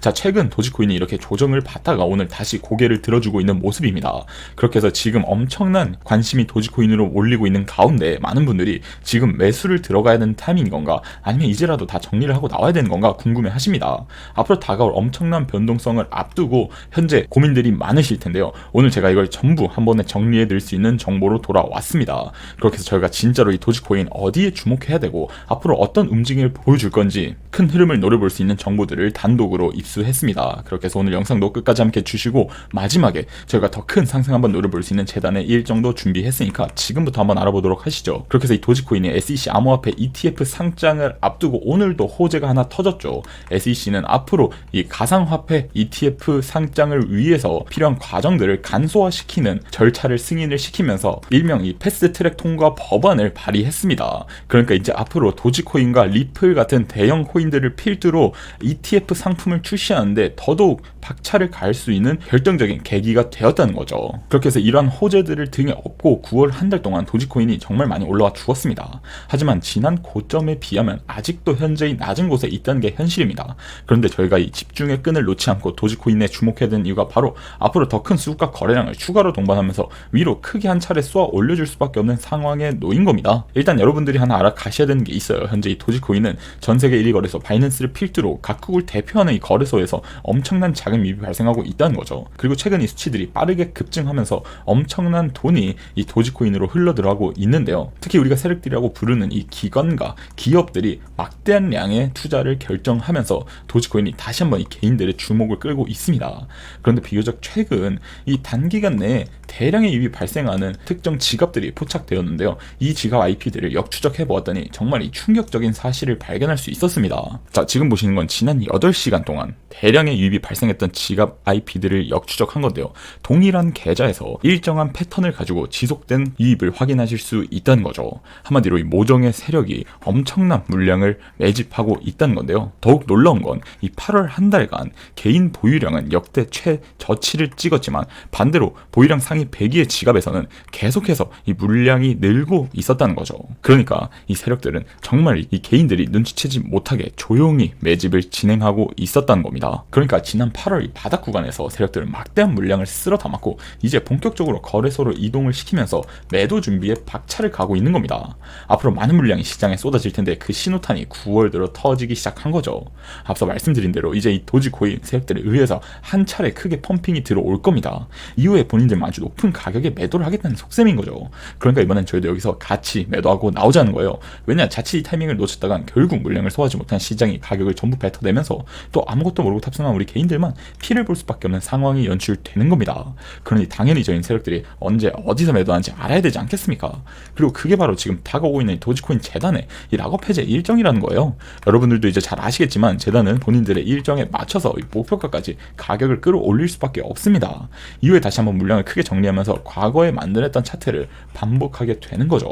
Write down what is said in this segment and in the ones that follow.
자, 최근 도지코인이 이렇게 조정을 받다가 오늘 다시 고개를 들어주고 있는 모습입니다. 그렇게 해서 지금 엄청난 관심이 도지코인으로 몰리고 있는 가운데 많은 분들이 지금 매수를 들어가야 되는 타이밍인 건가 아니면 이제라도 다 정리를 하고 나와야 되는 건가 궁금해 하십니다. 앞으로 다가올 엄청난 변동성을 앞두고 현재 고민들이 많으실 텐데요. 오늘 제가 이걸 전부 한 번에 정리해 드릴 수 있는 정보로 돌아왔습니다. 그렇게 해서 저희가 진짜로 이 도지코인 어디에 주목해야 되고 앞으로 어떤 움직임을 보여줄 건지 큰 흐름을 노려볼 수 있는 정보들을 단독으로 입 수했습니다. 그렇게 해서 오늘 영상도 끝까지 함께 주시고 마지막에 저희가 더 큰 상승 한번 노려볼 수 있는 재단의 일 정도 준비했으니까 지금부터 한번 알아보도록 하시죠. 그렇게 해서 이 도지코인이 SEC 암호화폐 ETF 상장을 앞두고 오늘도 호재가 하나 터졌죠. SEC는 앞으로 이 가상화폐 ETF 상장을 위해서 필요한 과정들을 간소화시키는 절차를 승인을 시키면서 일명 이 패스트트랙 통과 법안을 발의했습니다. 그러니까 이제 앞으로 도지코인과 리플 같은 대형 코인들을 필두로 ETF 상품을 출시 하는데 더더욱 박차를 가할 수 있는 결정적인 계기가 되었다는 거죠. 그렇게 해서 이러한 호재들을 등에 업고 9월 한 달 동안 도지코인이 정말 많이 올라와 죽었습니다. 하지만 지난 고점에 비하면 아직도 현재의 낮은 곳에 있다는 게 현실입니다. 그런데 저희가 이 집중의 끈을 놓지 않고 도지코인에 주목해야 되는 이유가 바로 앞으로 더 큰 수급과 거래량을 추가로 동반하면서 위로 크게 한 차례 쏘아 올려줄 수밖에 없는 상황에 놓인 겁니다. 일단 여러분들이 하나 알아가셔야 되는 게 있어요. 현재 이 도지코인은 전 세계 1위 거래소 바이낸스를 필두로 각국을 대표하는 이 거래소에서 엄청난 자금 유입이 발생하고 있다는 거죠. 그리고 최근 이 수치들이 빠르게 급증하면서 엄청난 돈이 이 도지코인으로 흘러 들어가고 있는데요. 특히 우리가 세력들이라고 부르는 이 기관과 기업들이 막대한 양의 투자를 결정하면서 도지코인이 다시 한번 이 개인들의 주목을 끌고 있습니다. 그런데 비교적 최근 이 단기간 내에 대량의 유입이 발생하는 특정 지갑들이 포착되었는데요. 이 지갑 IP들을 역추적해 보았더니 정말 이 충격적인 사실을 발견할 수 있었습니다. 자, 지금 보시는 건 지난 8시간 동안 대량의 유입이 발생했던 지갑 IP들을 역추적한 건데요. 동일한 계좌에서 일정한 패턴을 가지고 지속된 유입을 확인하실 수 있다는 거죠. 한마디로 이 모종의 세력이 엄청난 물량을 매집하고 있다는 건데요. 더욱 놀라운 건 이 8월 한 달간 개인 보유량은 역대 최저치를 찍었지만 반대로 보유량 상위 100위의 지갑에서는 계속해서 이 물량이 늘고 있었다는 거죠. 그러니까 이 세력들은 정말 이 개인들이 눈치채지 못하게 조용히 매집을 진행하고 있었다는 겁니다. 그러니까 지난 8월 이 바닥 구간에서 세력들은 막대한 물량을 쓸어 담았고 이제 본격적으로 거래소로 이동을 시키면서 매도 준비에 박차를 가고 있는 겁니다. 앞으로 많은 물량이 시장에 쏟아질 텐데 그 신호탄이 9월 들어 터지기 시작한 거죠. 앞서 말씀드린 대로 이제 이 도지 코인 세력들에 의해서 한 차례 크게 펌핑이 들어올 겁니다. 이후에 본인들만 아주 높은 가격에 매도를 하겠다는 속셈인 거죠. 그러니까 이번엔 저희도 여기서 같이 매도하고 나오자는 거예요. 왜냐 자칫 이 타이밍을 놓쳤다간 결국 물량을 소화하지 못한 시장이 가격을 전부 뱉어내면서 또 아무것도 모르고 탑승한 우리 개인들만 피를 볼 수밖에 없는 상황이 연출되는 겁니다. 그러니 당연히 저희 세력들이 언제 어디서 매도하는지 알아야 되지 않겠습니까? 그리고 그게 바로 지금 다가오고 있는 도지코인 재단의 이 락업 해제 일정이라는 거예요. 여러분들도 이제 잘 아시겠지만 재단은 본인들의 일정에 맞춰서 목표가까지 가격을 끌어올릴 수밖에 없습니다. 이후에 다시 한번 물량을 크게 정리하면서 과거에 만들었던 차트를 반복하게 되는 거죠.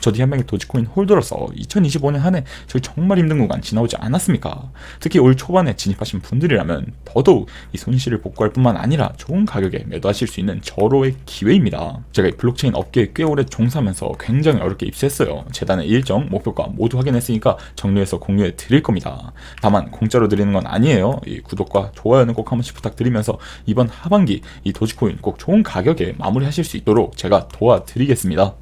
저 디한명의 도지코인 홀더로서 2025년 한 해 저희 정말 힘든 구간 지나오지 않았습니까? 특히 올 초반에 진입하신 분들이라면 더더욱 이 손실을 복구할 뿐만 아니라 좋은 가격에 매도하실 수 있는 절호의 기회입니다. 제가 이 블록체인 업계에 꽤 오래 종사하면서 굉장히 어렵게 입수했어요. 재단의 일정, 목표가 모두 확인했으니까 정리해서 공유해 드릴 겁니다. 다만 공짜로 드리는 건 아니에요. 이 구독과 좋아요는 꼭 한 번씩 부탁드리면서 이번 하반기 이 도지코인 꼭 좋은 가격에 마무리하실 수 있도록 제가 도와드리겠습니다.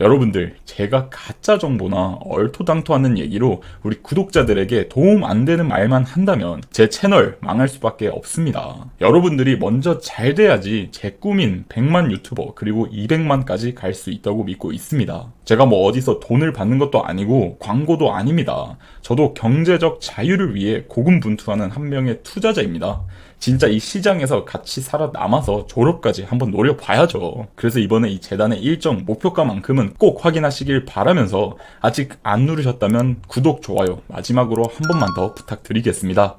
여러분들, 제가 가짜 정보나 얼토당토하는 얘기로 우리 구독자들에게 도움 안 되는 말만 한다면 제 채널 망할 수밖에 없습니다. 여러분들이 먼저 잘 돼야지 제 꿈인 100만 유튜버 그리고 200만까지 갈 수 있다고 믿고 있습니다. 제가 뭐 어디서 돈을 받는 것도 아니고 광고도 아닙니다. 저도 경제적 자유를 위해 고군분투하는 한 명의 투자자입니다. 진짜 이 시장에서 같이 살아남아서 졸업까지 한번 노려봐야죠. 그래서 이번에 이 재단의 일정 목표가만큼은 꼭 확인하시길 바라면서 아직 안 누르셨다면 구독, 좋아요 마지막으로 한 번만 더 부탁드리겠습니다.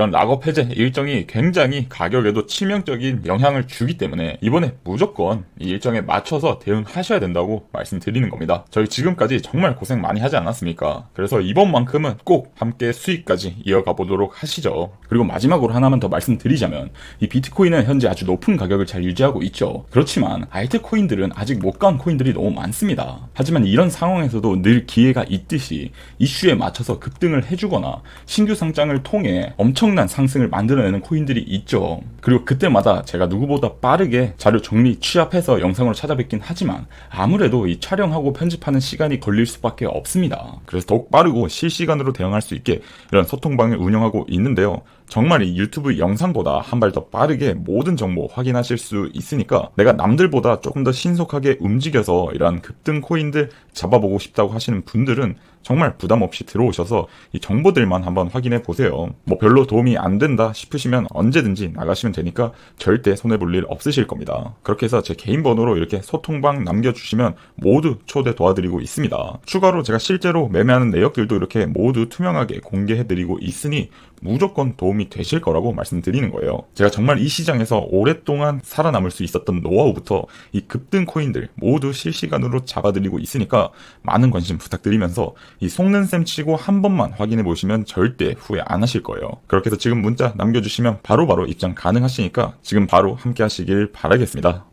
락업 해제 일정이 굉장히 가격에도 치명적인 영향을 주기 때문에 이번에 무조건 이 일정에 맞춰서 대응하셔야 된다고 말씀드리는 겁니다. 저희 지금까지 정말 고생 많이 하지 않았습니까? 그래서 이번만큼은 꼭 함께 수익까지 이어가 보도록 하시죠. 그리고 마지막으로 하나만 더 말씀드리자면 이 비트코인은 현재 아주 높은 가격을 잘 유지하고 있죠. 그렇지만 알트코인들은 아직 못 간 코인들이 너무 많습니다. 하지만 이런 상황에서도 늘 기회가 있듯이 이슈에 맞춰서 급등을 해주거나 신규 상장을 통해 엄청 난 상승을 만들어내는 코인들이 있죠. 그리고 그때마다 제가 누구보다 빠르게 자료 정리 취합해서 영상으로 찾아뵙긴 하지만 아무래도 이 촬영하고 편집하는 시간이 걸릴 수밖에 없습니다. 그래서 더욱 빠르고 실시간으로 대응할 수 있게 이런 소통방을 운영하고 있는데요. 정말 이 유튜브 영상보다 한 발 더 빠르게 모든 정보 확인하실 수 있으니까 내가 남들보다 조금 더 신속하게 움직여서 이러한 급등 코인들 잡아보고 싶다고 하시는 분들은 정말 부담 없이 들어오셔서 이 정보들만 한번 확인해 보세요. 뭐 별로 도움이 안 된다 싶으시면 언제든지 나가시면 되니까 절대 손해 볼 일 없으실 겁니다. 그렇게 해서 제 개인 번호로 이렇게 소통방 남겨주시면 모두 초대 도와드리고 있습니다. 추가로 제가 실제로 매매하는 내역들도 이렇게 모두 투명하게 공개해 드리고 있으니 무조건 도움이 되실 거라고 말씀드리는 거예요. 제가 정말 이 시장에서 오랫동안 살아남을 수 있었던 노하우부터 이 급등 코인들 모두 실시간으로 잡아드리고 있으니까 많은 관심 부탁드리면서 이 속는 셈 치고 한 번만 확인해 보시면 절대 후회 안 하실 거예요. 그렇게 해서 지금 문자 남겨주시면 바로바로 입장 가능하시니까 지금 바로 함께 하시길 바라겠습니다.